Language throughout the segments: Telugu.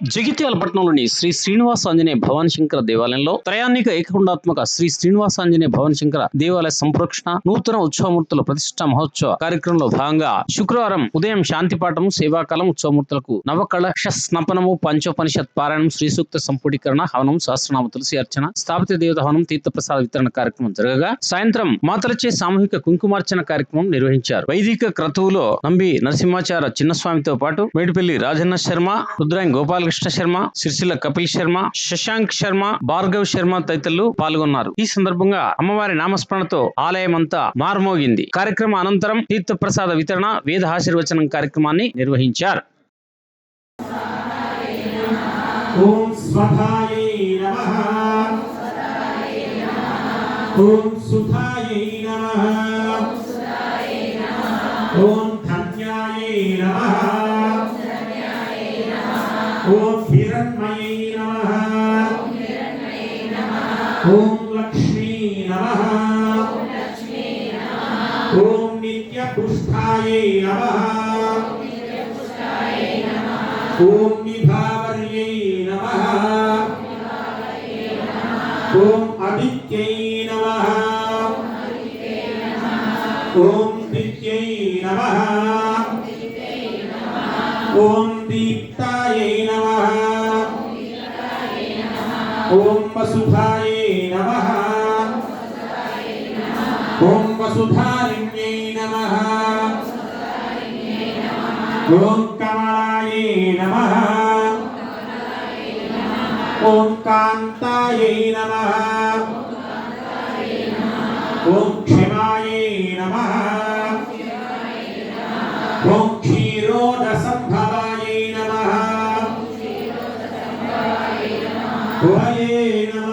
జగిత్యాల పట్టణంలోని శ్రీ శ్రీనివాస ఆంజనేయ భవాని శంకర దేవాలయంలో త్రయాన్నిక ఏకకుండాత్మక శ్రీ శ్రీనివాస ఆంజనేయ భవాని శంకర దేవాలయ సంప్రోక్షణ నూతన ఉత్సవమూర్తుల ప్రతిష్ట మహోత్సవ కార్యక్రమంలో భాగంగా శుక్రవారం ఉదయం శాంతిపాఠం సేవాకాలం ఉత్సవమూర్తులకు నవకళ స్నపనము పంచోపనిషత్ పారాయణం శ్రీ సూక్త హవనం సహస్రనామ తులసి అర్చన స్థాపిత దేవత హవనం తీర్థప్రసాద వితరణ కార్యక్రమం జరగగా సాయంత్రం మాతలచే సామూహిక కుంకుమార్చన కార్యక్రమం నిర్వహించారు. వైదిక క్రతువులో నంబి నరసింహాచార చిన్నస్వామితో పాటు మేడిపల్లి రాజన్న శర్మ రుద్రాయం కృష్ణ శర్మ సిరిసిల్ల కపిల్ శర్మ శశాంక్ శర్మ భార్గవ్ శర్మ తదితరులు పాల్గొన్నారు. ఈ సందర్భంగా అమ్మవారి నామస్మరణతో ఆలయం అంతా మార్మోగింది. కార్యక్రమ అనంతరం తీర్థప్రసాద వితరణ వేద ఆశీర్వచనం కార్యక్రమాన్ని నిర్వహించారు. ఓం స్వధాయై నమః. ఓం సుధాయై నమః. ఓం హిరణ్మయై నమః. ఓం లక్ష్మీ నమః. ఓం నిత్యపుష్టాయై నమః. ఓం విభావర్యై ఓం అదిత్యై ఓం వసుధాయ నమ ఓం వసుధారిణ్యై నమ ఓం కమలాయ నమ ఓం కాంతాయ నమ ఓం క్షమాయ నమ ఓం క్షీరోదసంభవాయై ఓయే నమ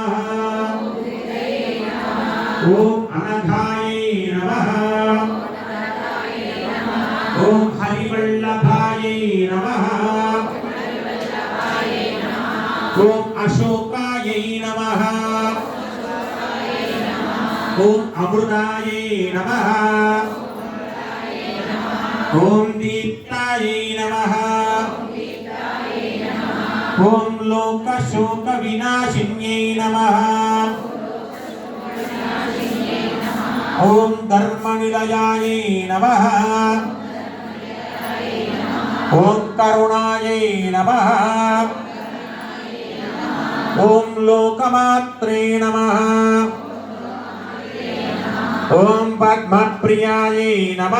ఓం అనఘాయై నమః ఓం హరివల్లభాయై నమః ఓం అశోకాయై నమః ఓం అమృతాయై నమః ఓం దీప్తాయై నమః ఓం లోక శోక వినాశిన్యై నమః. ఓం ధర్మ ధర్మనిలయాయై నమ. ఓం కరుణాయై నమ. ఓం లోకమాత్రే నమ. ఓం పద్మప్రియాయై నమ.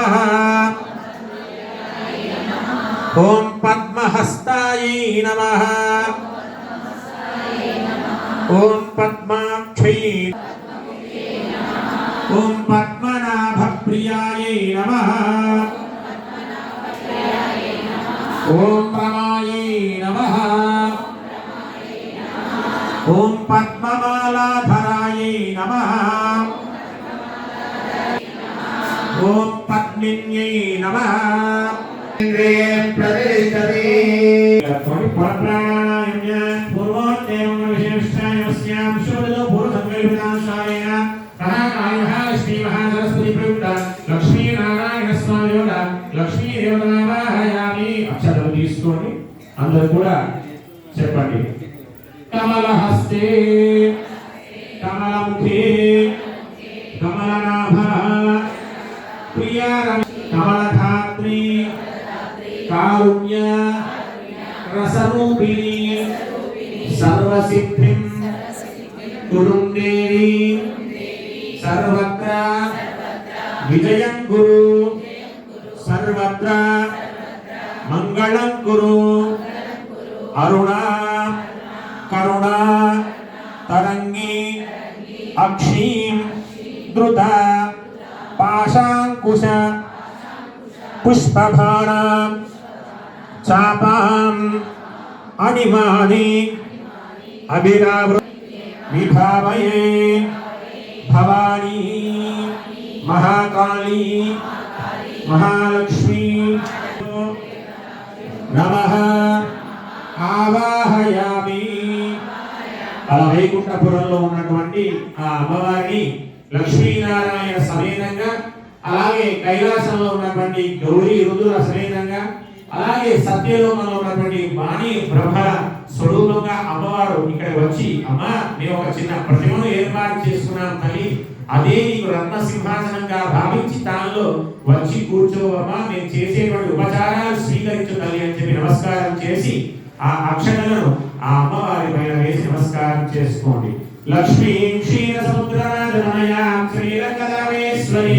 ఓం పద్మహస్తాయై నమః. ఓం పద్మాక్షై ఓం పద్మనాభప్రియాయై నమః. ఓం రమాయై నమః. ఓం పద్మమాలాధరాయై నమః. ఓం పద్మిన్యై నమః. పరప్రాణాయామ్య పూర్వోత్తేవం విశిష్టాయస్యాం శోడలో పూర్వసంకల్పితాంశాయేన సహాకాయః శ్రీమహాసరస్వతి ప్రయుక్త లక్ష్మీనారాయణ స్వామి లక్ష్మీ దేవతావాహయామి అక్షరాలు తీసుకోండి. కూడా చెప్పండి. కమలహస్తే కమలముఖే కారుణ్య రసరూపిణి సర్వసిద్ధిం కురుందేవి సర్వత్ర విజయం గురు సర్వత్ర మంగళం గురు అరుణా కరుణా తరంగి అక్షీం ద్రుత పాశాంకుశ పుష్పభాణాం చాపాం అనిమాని అభిరావృ విభావయే భవానీ మహాకాళీ మహాలక్ష్మీ నమ ఆవాహయామి అలా వైకుంఠపురంలో ఉన్నటువంటి ఆ అమ్మవారిని లక్ష్మీనారాయణ సమేతంగా అలాగే కైలాసంలో ఉన్నటువంటి గౌరీ రుద్రుల సమేతంగా అలాగే సత్యలోకంలో ఉన్నటువంటి వాణి బ్రహ్మ స్వరూపంగా అమ్మవారు ఇక్కడ వచ్చి అమ్మ నేను ఒక చిన్న ప్రతిమను ఏర్పాటు చేసుకున్నాను తల్లి. అదే నీకు రత్న సింహాసనంగా భావించి తాను వచ్చి కూర్చోవమ్మా. నేను చేసేటువంటి ఉపచారాలు స్వీకరించు తల్లి అని చెప్పి నమస్కారం చేసి ఆ అక్షరలను ఆ అమ్మవారి పైన వేసి నమస్కారం చేసుకోండి. లక్ష్మీ క్షీర సముద్ర శ్రీరంగరామేశ్వరి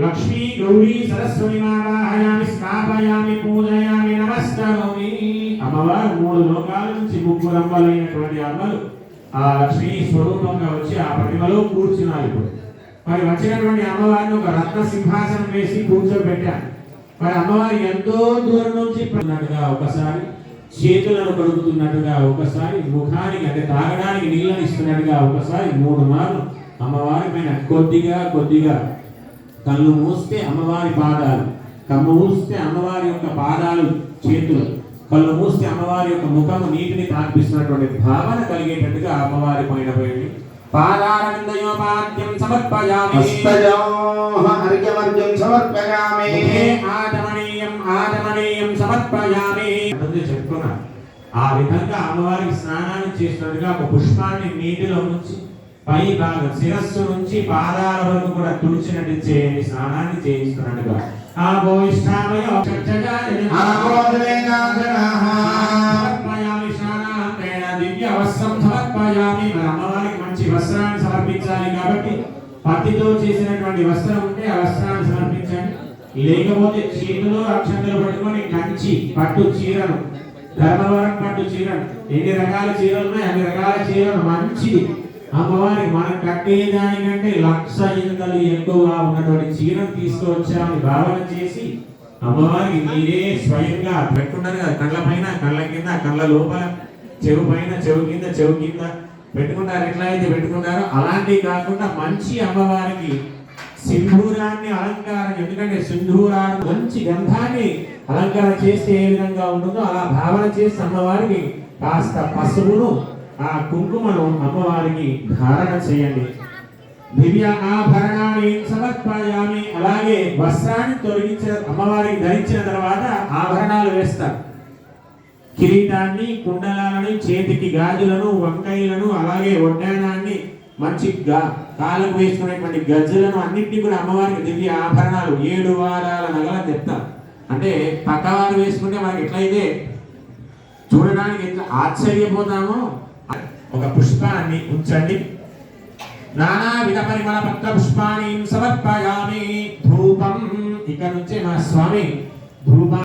లక్ష్మీ గౌరీ సరస్వతి నారాయణాన్ని స్థాపయామి పూజయామి నమస్కారామి అమ్మవారు మూడు లోకాల నుంచి ముగ్గురమ్మలైనటువంటి అమ్మలు ఆ లక్ష్మీ స్వరూపంగా వచ్చి ఆ ప్రతిమలో కూర్చున్నారు ఇప్పుడు మరి వచ్చినటువంటి అమ్మవారిని ఒక రత్న సింహాసనం వేసి కూర్చోబెట్టారు మరి అమ్మవారు ఎంతో దూరం నుంచి ఉన్నట్టుగా ఒకసారి చేతులను కడుగుతున్నట్టుగా ఒకసారి ముఖానికి అంటే తాగడానికి నీళ్ళని ఇస్తున్నట్టుగా ఒకసారి మూడు మార్లు అమ్మవారి పైన కొద్దిగా కొద్దిగా కళ్ళు మూస్తే అమ్మవారి పాదాలు కమ్ము మూస్తే అమ్మవారి యొక్క పాదాలు చేతులు కళ్ళు మూస్తే అమ్మవారి యొక్క ముఖము నీటిని తాపిస్తున్నటువంటి భావన కలిగేటట్టుగా అమ్మవారి పైన పోయింది సమర్పయామి. ముందు చెప్పుకున్నా ఆ విధంగా అమ్మవారికి స్నానాన్ని చేసినట్టుగా ఒక పుష్పాన్ని నీటిలో ఉంచి పై భాగం శిరస్సు నుంచి పాదాల వరకు కూడా తుడిచినట్టు చేయండి స్నానాన్ని చేయిస్తున్నట్టుగా. ఆ భూయిష్టామయో సమర్పయామి స్నానాంతేన దివ్య వస్త్రం సమర్పయామి. వస్త్రాన్ని ఉండాలి కాబట్టి పత్తితో చేసినటువంటి వస్త్రం ఉంటే ఆ వస్త్రాన్ని సమర్పించండి. లేకపోతే చేతిలో అక్షంతలు పట్టుకొని కంచి పట్టు చీరను ధర్మవరం పట్టు చీరను ఎన్ని రకాల చీరలు ఉన్నాయి? అన్ని రకాల చీరలు మంచిది అమ్మవారి మనం కట్టేదానికంటే లక్ష ఇంతలు ఎక్కువగా ఉన్నటువంటి చీరను తీసుకువచ్చామని భావన చేసి అమ్మవారికి మీరే స్వయంగా పెట్టుకున్నారు కదా. కళ్ళ పైన కళ్ళ కింద కళ్ళ లోపల చెవు పైన చెవు కింద చెవు కింద. పెట్టుకుంటారు ఎట్లా అయితే పెట్టుకున్నారో అలాంటివి కాకుండా మంచి అమ్మవారికి సింధూరాన్ని అలంకారం ఎందుకంటే సింధూరాన్ని మంచి గంధాన్ని అలంకారం చేస్తే ఏ విధంగా ఉంటుందో అలా భావన చేసి అమ్మవారికి కాస్త పసుపును ఆ కుంకుమను అమ్మవారికి ధారణ చేయండి. దివ్య ఆభరణాన్ని సమర్పయామి. అలాగే వస్త్రాన్ని తొలగించిన అమ్మవారికి ధరించిన తర్వాత ఆభరణాలు వేస్తారు. కిరీటాన్ని కుండలాలని చేతికి గాజులను వంకాయలను అలాగే వడ్డానాన్ని మంచి గా వేసుకునేటువంటి గజ్జలను అన్నింటినీ కూడా అమ్మవారికి దివ్య ఆభరణాలు. ఏడు వారాల నగల తెప్తారు అంటే పక్కవారు వేసుకుంటే మనకి ఎట్లయితే చూడడానికి ఎంత ఆశ్చర్యపోతామో ఒక పుష్పాన్ని ఉంచండి. నానా విధ పరిమళ పక్క పుష్పాన్ని సమర్పయామి. ధూపం ఇక నుంచి మా స్వామి. ధూపం